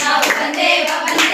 నా వందే భవన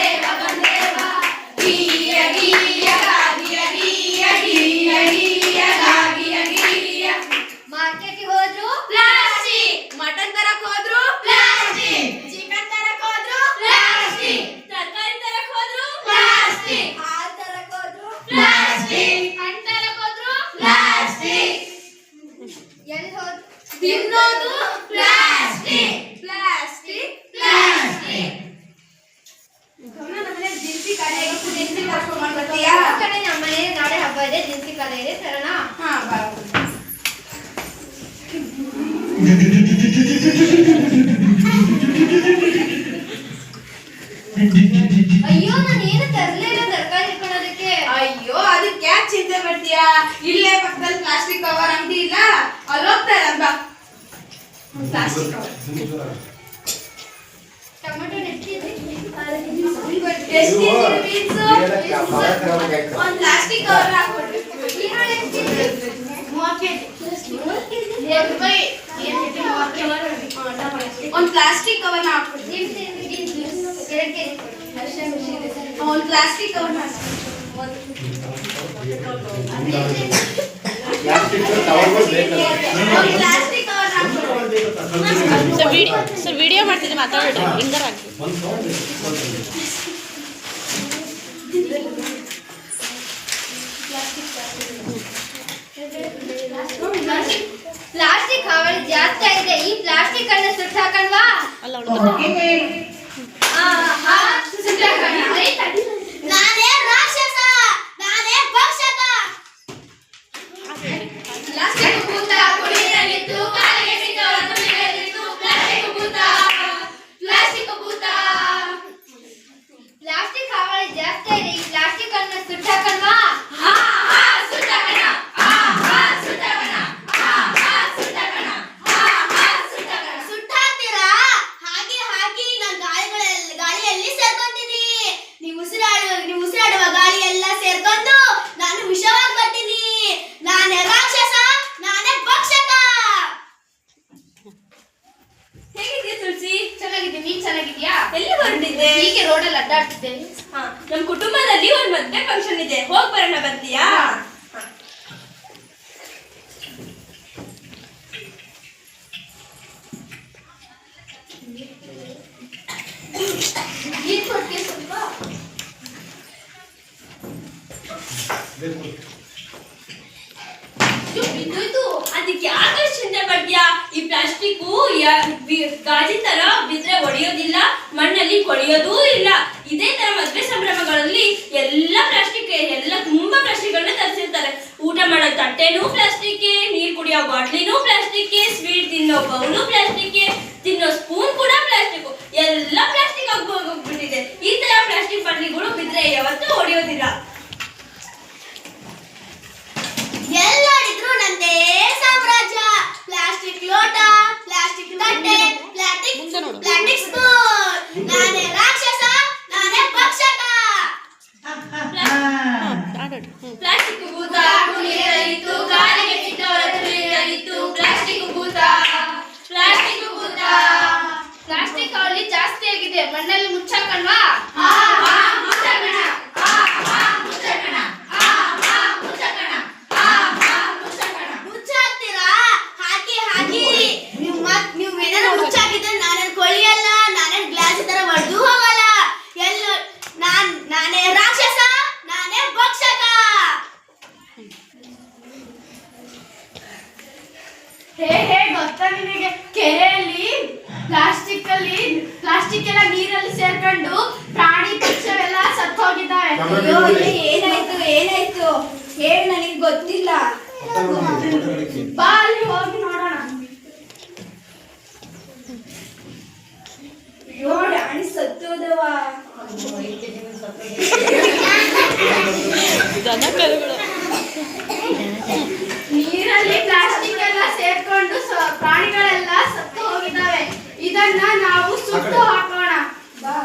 ಕಡೆ ನಮ್ಮನೆ ನಾಳೆ ಹಬ್ಬ ಇದೆ ದಿನಸಿ ಕಡೆ ಇದೆ ತರೋಣ ಹಾ ಬಾ ಅಯ್ಯೋ ನಾನು ಏನು ತರಲೇ ಇಲ್ಲ ತರಕಾರಿ ಇಟ್ಕೊಳ್ಳೋದಕ್ಕೆ ಅಯ್ಯೋ ಅದಕ್ಕೆ ಯಾಕೆ ಚಿಂತೆ ಮಾಡ್ತೀಯಾ ಇಲ್ಲೇ ಪಕ್ಕದಲ್ಲಿ ಪ್ಲಾಸ್ಟಿಕ್ ಕವರ್ ಅಂಗಡಿ ಇಲ್ಲ. ಅಲ್ಲಿ ಹೋಗ್ತಾರೆ ಬಾ. ಪ್ಲಾಸ್ಟಿಕ್ ಕವರ್ ಟೊಮೆಟೊ ನೆಟ್ಟಿದೆ ಎಷ್ಟು ಬೀನ್ಸ್ ಒಂದ್ ಪ್ಲಾಸ್ಟಿಕ್ ಕವರ್ ಹಾಕೊಡ್ರಿ ಈರುಳ್ಳಿ ಎಷ್ಟಿದೆ? ಮೂವತ್ತು ರೂಪಾಯಿ. ಒಂದ್ ಪ್ಲಾಸ್ಟಿಕ್ ಕವರ್ ಹಾಕೊಡ್ರಿ ದಿನಸಿ ದಿನಸಿ ಎರಡು ಕೆಜಿ ಕೊಡಿ. ಹಸಿಮೆಣಸಿನ್ಕಾಯಿ ಇದೆ. ಒಂದ್ ಪ್ಲಾಸ್ಟಿಕ್ ಕವರ್ ಒಂದ್ ಪ್ಲಾಸ್ಟಿಕ್ ಕವರ್ ಹಾಕೊಡ್ರಿ ವಿಡಿಯೋ ಮಾಡ್ತೀನಿ ಮಾತಾಡ್ರಿ. ಹಿಂಗಾರ ಪ್ಲಾಸ್ಟಿಕ್ ಹಾವಳಿ ಜಾಸ್ತಿ ಆಗಿದೆ. ಈ ಪ್ಲಾಸ್ಟಿಕ್ ಅನ್ನ ಸುಟ್ಟು ಹಾಕಣ್ವಾ? ಅಲ್ಲ ಅವಳು ನಾನೇ ರಾಕ್ಷಸ ನಾನೇ ಭಕ್ಷಕ ಪ್ಲಾಸ್ಟಿಕ್ ಭೂತ ಕುಡಿಯಲಿತ್ತು ಕಾಲಿಗೆ ಬಿದ್ದವರ ತುಳಿಯಲಿತ್ತು ಪ್ಲಾಸ್ಟಿಕ್ ಭೂತ ಪ್ಲಾಸ್ಟಿಕ್ ಭೂತ ಪ್ಲಾಸ್ಟಿಕ್ ಹಾವಳಿ ಜಾಸ್ತಿ ಆಗಿದೆ ಈ ಪ್ಲಾಸ್ಟಿಕ್ ಅನ್ನ ಸುಟ್ಟು ಹಾಕಣ್ವಾ ಆ ಆ ಸುಟ್ಟಕಣ ಆ ಆ ಸುಟ್ಟಕಣ ಆ ಆ ಸುಟ್ಟಕಣ ಆ ಆ ಸುಟ್ಟಕಣ ಸುಟ್ಟಾಕ್ತೀರಾ ಹಾಗೆ ಹಾಕಿ ನಾನು ಗಾಳಿಗಳಲ್ಲಿ ಗಾಳಿಯಲ್ಲಿ ಸೇರ್ಕೊಂತೀನಿ ನೀವು ಉಸಿರಾಡುವ ನೀವು ಉಸಿರಾಡುವ ಗಾಳಿ ಎಲ್ಲ ಸೇರ್ಕೊಂಡು ನಾನು ವಿಷವಾಗಿ ಬರ್ತೀನಿ ನಾನೇ ರಾಕ್ಷಸ ನಾನೇ ಭಕ್ಷಕ ಹೇಗಿದ್ಯಾ ತುಳಸಿ ಚೆನ್ನಾಗಿದೆ ನೀನ್ ಚೆನ್ನಾಗಿದ್ಯಾ ಎಲ್ಲಿ ಹೊರಟಿದ್ದೆ? ಹೀಗೆ ರೋಡಲ್ಲಿ ಅಡ್ಡಾಡ್ತಿದ್ದೆ. ಹಾ ನಮ್ ಕುಟುಂಬದಲ್ಲಿ ಒಂದು ಮದ್ವೆ ಫಂಕ್ಷನ್ ಇದೆ. ಹೋಗ್ ಬರೋಣ ಬರ್ತೀಯಾ ಅದಕ್ಕೆ ಯಾಕೆ ಚಿಂತೆ ಪಡ್ತೀಯಾ ಈ ಪ್ಲಾಸ್ಟಿಕ್ ಗಾಜಿನ ತರ ಬಿದ್ರೆ ಒಡೆಯೋದಿಲ್ಲ ಮಣ್ಣಲ್ಲಿ ಕೊಳೆಯೋದೂ ಇಲ್ಲ. ಇದೇ ತರ ಮದ್ವೆ ಸಂಭ್ರಮಗಳಲ್ಲಿ ಎಲ್ಲ ಪ್ಲಾಸ್ಟಿಕ್ ಎಲ್ಲ ತುಂಬಾ ಪ್ಲಾಸ್ಟಿಕ್ ಗಳನ್ನ ತರಿಸಿರ್ತಾರೆ ಊಟ ಮಾಡೋ ತಟ್ಟೆನೂ ಪ್ಲಾಸ್ಟಿಕ್ ನೀರ್ ಕುಡಿಯೋ ಬಾಟ್ಲಿನೂ ಪ್ಲಾಸ್ಟಿಕ್ ಸ್ವೀಟ್ ತಿನ್ನೋ ಬೌಲು ಪ್ಲಾಸ್ಟಿಕ್ ತಿನ್ನೋ ಸ್ಪೂನ್ ಕೂಡ ಪ್ಲಾಸ್ಟಿಕ್ ಎಲ್ಲ ಪ್ಲಾಸ್ಟಿಕ್ ಹೋಗ್ಬಿಟ್ಟಿದೆ ಈ ತರ ಪ್ಲಾಸ್ಟಿಕ್ ಬಾಟ್ಲಿಗಳು ಬಿದ್ರೆ ಯಾವತ್ತೂ ಹೊಡೆಯೋದಿಲ್ಲ ಎಲ್ಲೋಡಿದ್ರು ನಂದೇ ಸಾಮ್ರಾಜ್ಯ ಪ್ಲಾಸ್ಟಿಕ್ ಲೋಟ ಪ್ಲಾಸ್ಟಿಕ್ ತಟ್ಟೆ ಪ್ಲಾಸ್ಟಿಕ್ ಮುಂದೆ ನೋಡು. ಪ್ಲಾಸ್ಟಿಕ್ ಸ್ಪೂನ್ ನಾನೇ ರಾಕ್ಷಸ ನಾನೇ ಭಕ್ಷಕ ಹ್ಞೂ ಪ್ಲಾಸ್ಟಿಕ್ ಭೂತ ಕುಣಿಯಲಿತ್ತು ಕಾಲಿಗೆ ತುಳಿಯಲಿತ್ತು ಪ್ಲಾಸ್ಟಿಕ್ ಭೂತ ಪ್ಲಾಸ್ಟಿಕ್ ಭೂತ. ಪ್ಲಾಸ್ಟಿಕ್ ಅವಳಿ ಜಾಸ್ತಿ ಆಗಿದೆ ಮಣ್ಣಲ್ಲಿ ಮುಚ್ಚಾಕಣ್ವಾ? ಹೇ ಹೇ ಗೊತ್ತಾ ನಿನಗೆ? ಕೆರೆಯಲ್ಲಿ ಪ್ಲಾಸ್ಟಿಕ್ ಅಲ್ಲಿ ಪ್ಲಾಸ್ಟಿಕ್ ಎಲ್ಲ ನೀರಲ್ಲಿ ಸೇರ್ಕೊಂಡು ಪ್ರಾಣಿ ಪಕ್ಷವೆಲ್ಲ ಸತ್ತು ಹೋಗಿದ್ದಾವೆ ಅಯ್ಯೋ ಇಲ್ಲಿ ಏನಾಯ್ತು ಏನಾಯ್ತು? ಹೇಳಿ ನನಗೆ ಗೊತ್ತಿಲ್ಲ. ಬಾ ಅಲ್ಲಿ ಹೋಗಿ ನೋಡೋಣ. ಅಯ್ಯೋ ರಾಣಿ ಸತ್ತೋದವ. ದನ ಕರುಗಳು ನೀರಲ್ಲಿ ಪ್ಲಾಸ್ಟಿಕ್ ಎಲ್ಲ ಸೇರ್ಕೊಂಡು ಸ- ಪ್ರಾಣಿಗಳೆಲ್ಲ ಸತ್ತು ಹೋಗಿದ್ದಾವೆ ಇದನ್ನ ನಾವು ಸುಟ್ಟು ಹಾಕೋಣ ಬಾ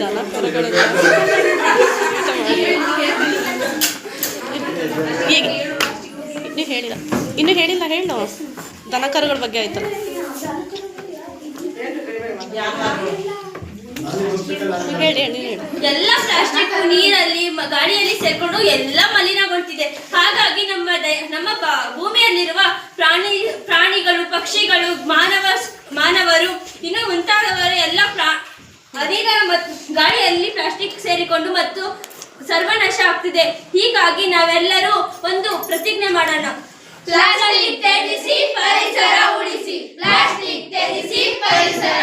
ದನ ಕರುಗಳು ಈಗ ಇನ್ನೂ ಹೇಳಿಲ್ಲ ಇನ್ನೂ ಹೇಳಿಲ್ಲ ಹೇಳು. ದನಕರುಗಳ ಬಗ್ಗೆ ಆಯ್ತಲ್ಲ. ಎಲ್ಲ ಪ್ಲಾಸ್ಟಿಕ್ ನೀರಲ್ಲಿ ಗಾಳಿಯಲ್ಲಿ ಸೇರ್ಕೊಂಡು ಎಲ್ಲ ಮಲಿನಗೊಳ್ತಿದೆ. ಹಾಗಾಗಿ ನಮ್ಮ ನಮ್ಮ ಭೂಮಿಯಲ್ಲಿರುವ ಪ್ರಾಣಿ ಪ್ರಾಣಿಗಳು, ಪಕ್ಷಿಗಳು, ಮಾನವ ಮಾನವರು, ಇನ್ನು ಮುಂತಾದವರು ಎಲ್ಲ ಪ್ರಾ ಮತ್ತು ಗಾಳಿಯಲ್ಲಿ ಪ್ಲಾಸ್ಟಿಕ್ ಸೇರಿಕೊಂಡು ಮತ್ತು ಸರ್ವನಾಶ ಆಗ್ತಿದೆ. ಹೀಗಾಗಿ ನಾವೆಲ್ಲರೂ ಒಂದು ಪ್ರತಿಜ್ಞೆ ಮಾಡೋಣ. ಪ್ಲಾಸ್ಟಿಕ್ ತ್ಯಜಿಸಿ, ಪರಿಸರ ಉಳಿಸಿ. ಪ್ಲಾಸ್ಟಿಕ್ ತ್ಯಜಿಸಿ, ಪರಿಸರ